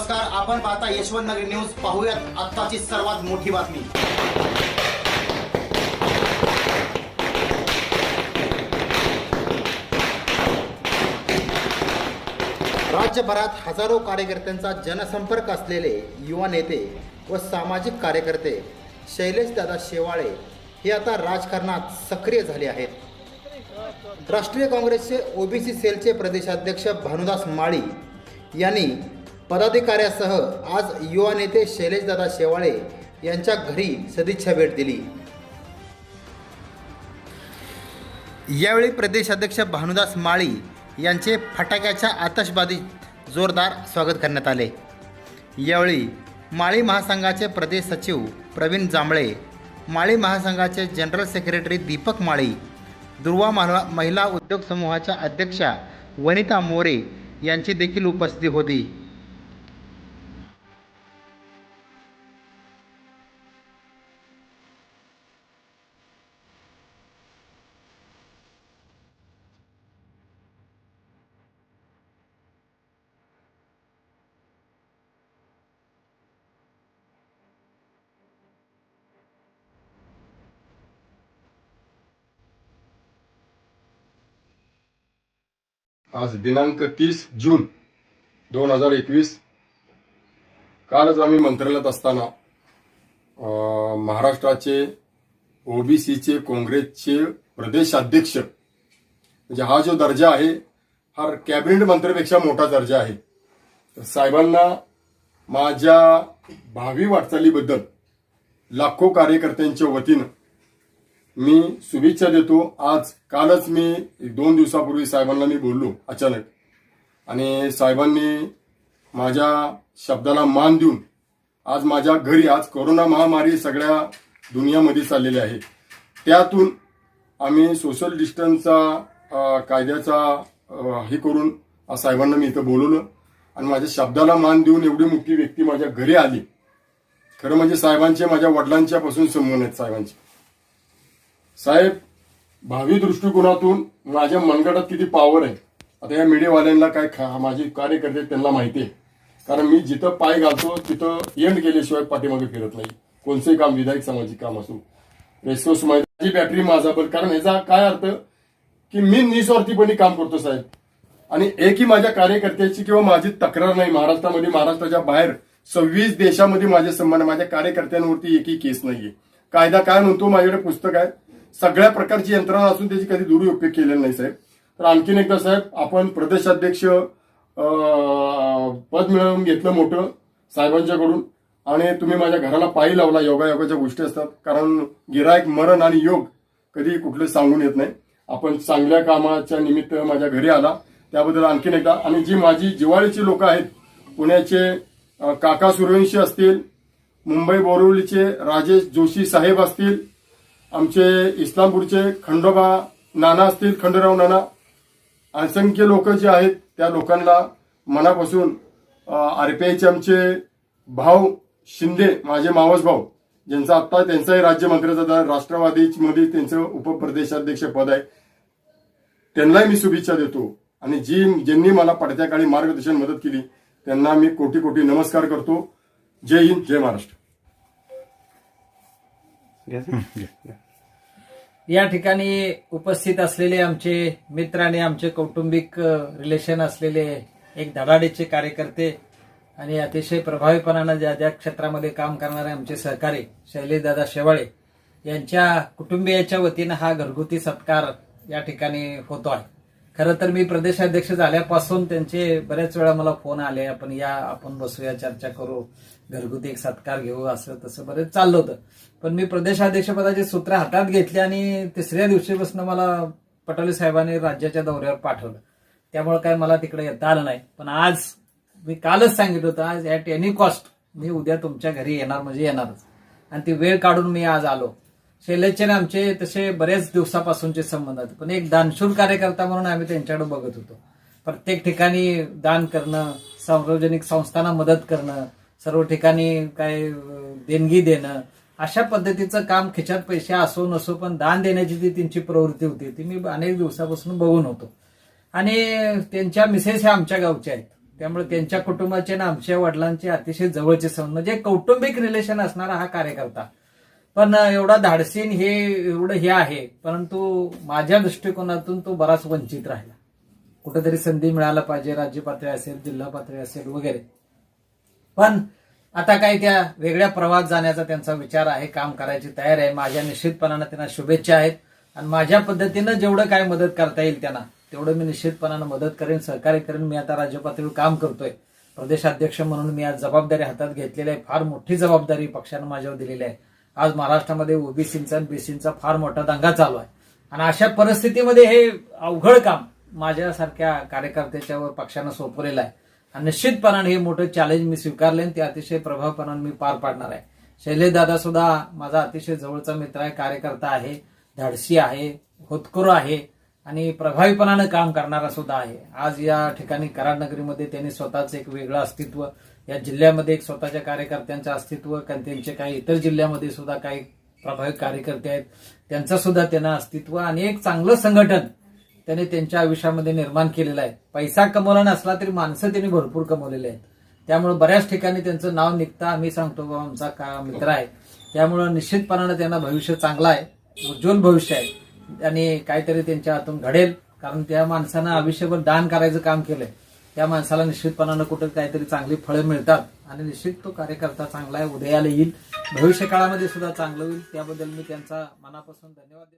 नमस्कार आपण पाहता यशवंत नगरी न्यूज. पाहूयात आत्ताची सर्वात मोठी बातमी. राज्यभरात हजारो कार्यकर्त्यांचा जनसंपर्क असलेले युवा नेते व सामाजिक कार्यकर्ते शैलेशदादा शेवाळे हे आता राजकारणात सक्रिय झाले आहेत. राष्ट्रीय काँग्रेसचे ओबीसी सेलचे प्रदेशाध्यक्ष भानुदास माळी यांनी पदाधिकाऱ्यासह आज युवा नेते शैलेशदादा शेवाळे यांच्या घरी सदिच्छा भेट दिली. यावेळी प्रदेशाध्यक्ष भानुदास माळी यांचे फटाक्याच्या आतषबाजीत जोरदार स्वागत करण्यात आले. यावेळी माळी महासंघाचे प्रदेश सचिव प्रवीण जांभळे माळी महासंघाचे जनरल सेक्रेटरी दीपक माळी दुर्वा महा महिला उद्योग समूहाच्या अध्यक्षा वनिता मोरे यांची देखील उपस्थिती होती. आज दिनांक तीस जून दोन हजार एकवीस. कालच आम्ही मंत्रालयात असताना महाराष्ट्राचे ओबीसीचे काँग्रेसचे प्रदेशाध्यक्ष म्हणजे हा जो दर्जा आहे हा कॅबिनेट मंत्र्यापेक्षा मोठा दर्जा आहे. तर साहेबांना माझ्या भावी वाटचालीबद्दल लाखो कार्यकर्त्यांच्या वतीनं मी शुभेच्छा देतो. आज कालच मी एक दोन दिवसापूर्वी साहेबांना मी बोललो अचानक. आणि साहेबांनी माझ्या शब्दाला मान देऊन आज माझ्या घरी आज कोरोना महामारी सगळ्या दुनियामध्ये चाललेली आहे. त्यातून आम्ही सोशल डिस्टन्सचा कायद्याचा हे करून साहेबांना मी इथं बोलवलं. आणि माझ्या शब्दाला मान देऊन एवढी मोठी व्यक्ती माझ्या घरी आली. खरं म्हणजे साहेबांचे माझ्या वडिलांच्यापासून संबंध आहेत साहेबांचे. साहेब भावी दृष्टिकोनातून माझ्या मनगटात किती पॉवर आहे. आता या मीडियावाल्यांना काय खा माझे कार्यकर्ते त्यांना माहिती आहे. कारण मी जिथं पाय घालतो तिथं एंड केल्याशिवाय पाठीमागे फिरत नाही. कोणतेही काम विधायक सामाजिक काम असो. रेस्कोस माझी बॅटरी माझा पण कारण ह्याचा काय अर्थ? की मी निस्वार्थीपणे काम करतो साहेब. आणि एकही माझ्या कार्यकर्त्याची किंवा माझी तक्रार नाही. महाराष्ट्रामध्ये महाराष्ट्राच्या बाहेर सव्वीस देशामध्ये माझे संबंध माझ्या कार्यकर्त्यांवरती एकही केस नाहीये. कायदा काय म्हणतो? माझ्याकडे पुस्तक आहे. सगळ्या प्रकारची यंत्रणा असून त्याची कधी दुरुपयोग केलेला नाही साहेब. तर आणखीन एकदा साहेब आपण प्रदेशाध्यक्ष पद मिळवून घेतलं मोठं साहेबांच्याकडून आणि तुम्ही माझ्या घराला पायी लावला. योगायोगाच्या गोष्टी असतात. कारण गिरायक मरण आणि योग कधी कुठले सांगून येत नाही. आपण चांगल्या कामाच्या निमित्त माझ्या घरी आला. त्याबद्दल आणखीन एकदा आणि जी माझी जिवाळीची लोक आहेत पुण्याचे काका सूर्यवंशी असतील मुंबई बोरिवलीचे राजेश जोशी साहेब असतील आमचे इस्लामपूरचे खंडोबा नाना असतील खंडराव नाना असंख्य लोक जे आहेत त्या लोकांना मनापासून आरपीआयचे आमचे भाऊ शिंदे माझे मावस भाऊ ज्यांचा आत्ता त्यांचाही राज्यमंत्र्याचा राष्ट्रवादीमध्ये त्यांचं उपप्रदेशाध्यक्ष पद आहे त्यांनाही मी शुभेच्छा देतो. आणि जी ज्यांनी मला पडत्या काळी मार्गदर्शन मदत केली त्यांना मी कोटी कोटी नमस्कार करतो. जय हिंद जय महाराष्ट्र. या ठिकाणी उपस्थित असलेले आमचे मित्र आणि आमचे कौटुंबिक रिलेशन असलेले एक धडाडीचे कार्यकर्ते आणि अतिशय प्रभावीपणानं ज्या ज्या क्षेत्रामध्ये काम करणारे आमचे सहकारी शैलेशदादा शेवाळे यांच्या कुटुंबियाच्या वतीनं हा घरगुती सत्कार या ठिकाणी होतो आहे. खरं तर मी प्रदेशाध्यक्ष झाल्यापासून त्यांचे बऱ्याच वेळा मला फोन आले आपण या आपण बसूया चर्चा करू घरगुती एक सत्कार घेऊ असं तसं बरेच चाललं होतं. पण मी प्रदेशाध्यक्षपदाचे सूत्र हातात घेतले आणि तिसऱ्या दिवशीपासून मला पटोले साहेबांनी राज्याच्या दौऱ्यावर पाठवलं. त्यामुळे काय मला तिकडे येता आलं नाही. पण आज मी कालच सांगितलं होतं आज ऍट एनी कॉस्ट मी उद्या तुमच्या घरी येणार म्हणजे येणारच. आणि ती वेळ काढून मी आज आलो. शैलेशचे आमचे तसे बरेच दिवसापासूनचे संबंध आहेत. पण एक दानशूर कार्यकर्ता म्हणून आम्ही त्यांच्याकडे बघत होतो. प्रत्येक ठिकाणी दान करणं सार्वजनिक संस्थांना मदत करणं सर्व ठिकाणी काय देणगी देणं अशा पद्धतीचं काम खिशात पैसे असो नसो पण दान देण्याची जी त्यांची प्रवृत्ती होती ती मी अनेक दिवसापासून बघून होतो. आणि त्यांच्या मिसेस ह्या आमच्या गावच्या आहेत. त्यामुळे त्यांच्या कुटुंबाचे आणि आमच्या वडिलांचे अतिशय जवळचे संबंध म्हणजे कौटुंबिक रिलेशन असणारा हा कार्यकर्ता. पण एवढा धाडसीन हे एवढं हे आहे. परंतु माझ्या दृष्टिकोनातून तो बराच वंचित राहिला. कुठेतरी संधी मिळायला पाहिजे राज्य पातळी असेल जिल्हा पातळी असेल वगैरे. पण आता काय त्या वेगळ्या प्रवाहात जाण्याचा त्यांचा विचार आहे काम करायची तयार आहे. माझ्या निश्चितपणानं त्यांना शुभेच्छा आहेत. आणि माझ्या पद्धतीनं जेवढं काय मदत करता येईल त्यांना तेवढं मी निश्चितपणानं मदत करेन सहकार्य करेन. मी आता राज्य पातळीवर काम करतोय. प्रदेशाध्यक्ष म्हणून मी आज जबाबदारी हातात घेतलेली आहे. फार मोठी जबाबदारी पक्षानं माझ्यावर दिलेली आहे. आज महाराष्ट्रामध्ये ओबीसींचा आणि बीसींचा फार मोठा दंगा चालू आहे. आणि अशा परिस्थितीमध्ये हे अवघड काम माझ्यासारख्या कार्यकर्त्याच्यावर पक्षानं सोपवलेलं आहे. आणि निश्चितपणाने हे मोठं चॅलेंज मी स्वीकारले आणि ते अतिशय प्रभावपणाने मी पार पाडणार आहे. शैलेश दादा सुद्धा माझा अतिशय जवळचा मित्र आहे कार्यकर्ता आहे धाडसी आहे होतकुर आहे आणि प्रभावीपणानं काम करणारा सुद्धा आहे. आज या ठिकाणी कराडनगरीमध्ये त्यांनी स्वतःच एक वेगळं अस्तित्व या जिल्ह्यामध्ये एक स्वतःच्या कार्यकर्त्यांचं अस्तित्व कारण त्यांचे काही इतर जिल्ह्यामध्ये सुद्धा काही प्रभावी कार्यकर्ते आहेत. त्यांचं सुद्धा त्यांना अस्तित्व आणि एक चांगलं संघटन त्याने त्यांच्या आयुष्यामध्ये निर्माण केलेलं आहे. पैसा कमवला नसला तरी माणसं त्यांनी भरपूर कमवलेले आहेत. त्यामुळे बऱ्याच ठिकाणी त्यांचं नाव निघतं आम्ही सांगतो बाबा आमचा का मित्र आहे. त्यामुळं निश्चितपणानं त्यांना भविष्य चांगलं आहे उज्ज्वल भविष्य आहे. आणि काहीतरी त्यांच्या हातून घडेल कारण त्या माणसानं आयुष्यभर दान करायचं काम केलंय. त्या माणसाला निश्चितपणानं कुठं काहीतरी चांगली फळं मिळतात आणि निश्चित तो कार्यकर्ता चांगला आहे उदयाला येईल. भविष्य काळामध्ये सुद्धा चांगलं होईल. त्याबद्दल मी त्यांचा मनापासून धन्यवाद देतो.